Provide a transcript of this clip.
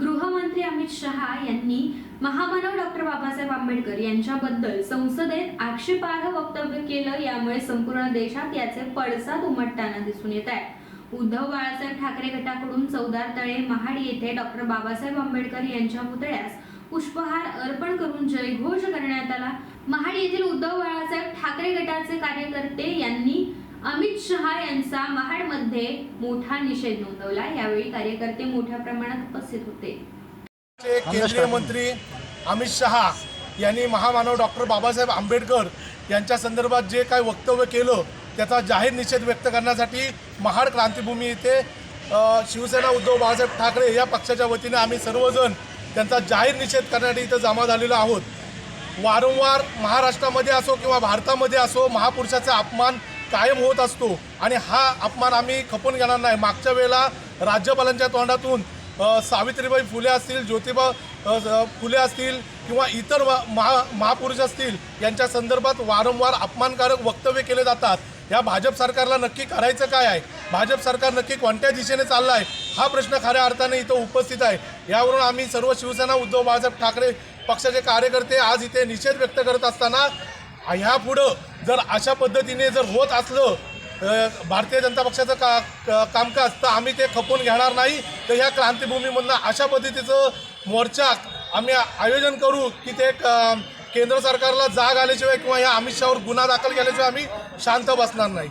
गृहमंत्री अमित शहा यांनी महामानव डॉक्टर बाबासाहेब आंबेडकर यांच्याबद्दल संसदेत आक्षेपार्ह वक्तव्य केलं यामुळे संपूर्ण देशात याचे पडसाद उमटताना दिसून येत आहे. उद्धव बाळासाहेब ठाकरे गटाकडून चौदार तळे महाड येथे डॉक्टर बाबासाहेब आंबेडकर यांच्या पुतळ्यास पुष्पहार अर्पण करून जयघोष करण्यात आला. महाड येथील उद्धव बाळासाहेब ठाकरे गटाचे कार्यकर्ते यांनी अमित शहा यांचा महाडमध्ये मोठा निषेध नोंदवला. यावेळी कार्यकर्ते मोठ्या प्रमाणात उपस्थित होते. केंद्रीय मंत्री अमित शहा यांनी महामानव डॉक्टर बाबासाहेब आंबेडकर यांच्या संदर्भात जे काय वक्तव्य केलं त्याचा जाहीर निषेध व्यक्त करण्यासाठी महाड क्रांतीभूमी येथे शिवसेना उद्धव बाळासाहेब ठाकरे या पक्षाच्या वतीने आम्ही सर्वजण त्यांचा जाहीर निषेध करण्यासाठी इथं जमा झालेलो आहोत. वारंवार महाराष्ट्रामध्ये असो किंवा भारतामध्ये असो महापुरुषाचा अपमान कायम होत असतो. आणि हा अपमान आम्ही खपून घेणार नाही. मागच्या वेळेला राज्यपालांच्या तोंडातून सावित्रीबाई फुले असतील ज्योतिबा फुले असतील किंवा इतर महा महापुरुष असतील यांच्या संदर्भात वारंवार अपमानकारक वक्तव्य केले जातात. या भाजप सरकारला नक्की करायचं काय आहे? भाजप सरकार नक्की कोणत्या दिशेने चाललं आहे हा प्रश्न खऱ्या अर्थाने इथं उपस्थित आहे. यावरून आम्ही सर्व शिवसेना उद्धव बाळासाहेब ठाकरे पक्षाचे कार्यकर्ते आज इथे निषेध व्यक्त करत असताना ह्या पुढं जर अशा पद्धतीने जर होत असलं भारतीय जनता पक्षाचं का क- कामकाज तर आम्ही ते खपून घेणार नाही. तर ह्या क्रांतीभूमीमधनं अशा पद्धतीचं मोर्चा आम्ही आयोजन करू की ते क- केंद्र सरकारला जाग आल्याशिवाय किंवा ह्या अमित शहावर गुन्हा दाखल केल्याशिवाय आम्ही शांत बसणार नाही.